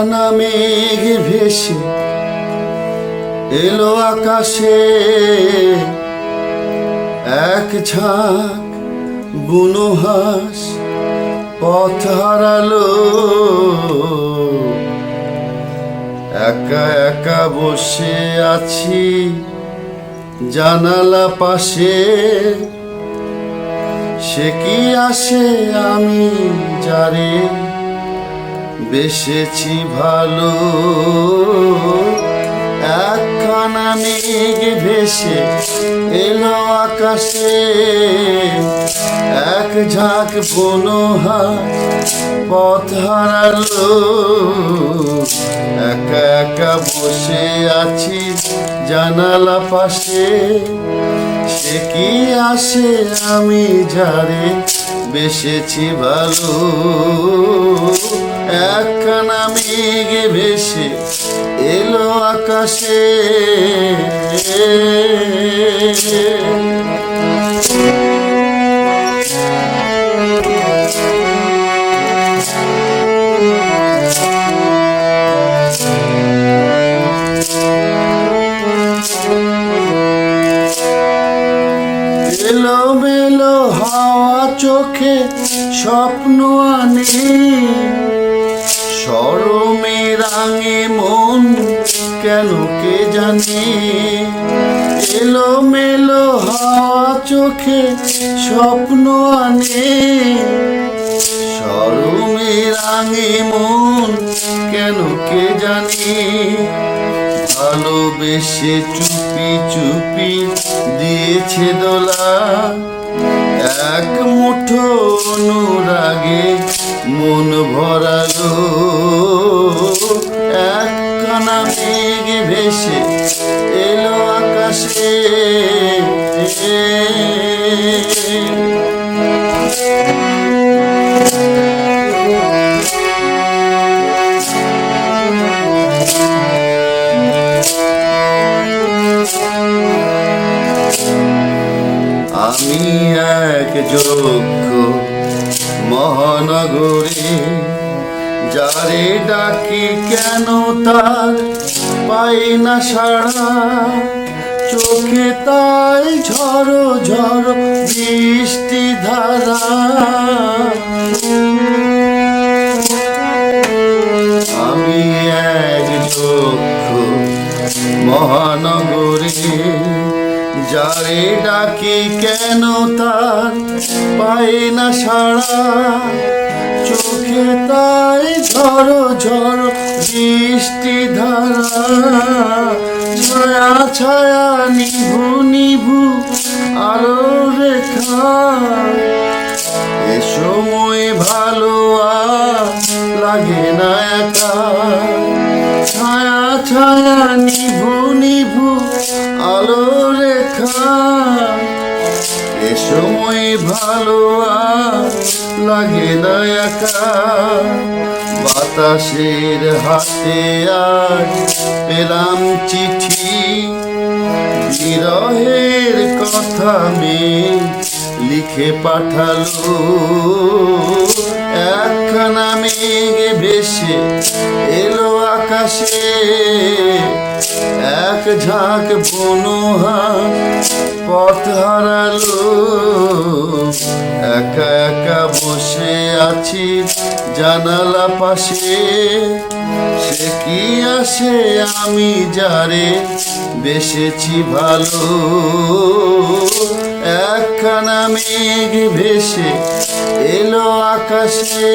একখানা মেঘ ভেসে এলো আকাশে। এক ঝাঁক বুনো হাঁস পথ হারালো। একা একা বসে আছি জানালা পাশে। সে কি আসে আমি যারে বেসেছি ভালো। একখানা মেঘ ভেসে এলো আকাশে, এক ঝাঁক বনো হাত পথ হারালো। একা একা বসে আছি জানালা পাশে, সে কি আসে আমি যারে বেসেছি ভালো। একখানা মেঘ ভেসে এলো আকাশে। এলো মেলো হাওয়া চোখে স্বপ্ন আনে। সরমে রাঙে মন, কেন কে জানে? এলো মেলো হাওয়া চোখে স্বপ্ন আনে। সরমে রাঙে মন, কেন কে জানে? ভালোবেসে চুপি চুপি দিয়েছে দোলা। এক মুঠো অনুরাগে মন ভরালো। এক কানা মেঘ ভেসে এলো আকাশে। আমি এক যোগ্য মহানগরে। যারে ডাকি কেন তার পাই না সাড়া? চোখে তাই ঝড়ো ঝড়ো বৃষ্টি ধারা। আমি এক যোগ্য মহানগরে। যারে ডাকি কেন তার পাই না সাড়া চোখে তাই ঝড়ো ঝড় বৃষ্টি ধারা। ছায়া ছায়া নিভু নিভু আলো রেখা এ সময় ভালো লাগে না একা। ছায়া ছায়া ভালো লাগে না একা। বাতাসের হাতে আর পেলাম চিঠি। বিরহের কথা মেয়ে লিখে পাঠালো। একখানা মেঘ ভেসে এলো আকাশে। এক ঝাঁক বনহা পথ হারালো। একা একা বসে আছি জানালা পাশে। সে কি আসে আমি যারে বেসেছি ভালো? একখানা মেঘ ভেসে এলো আকাশে।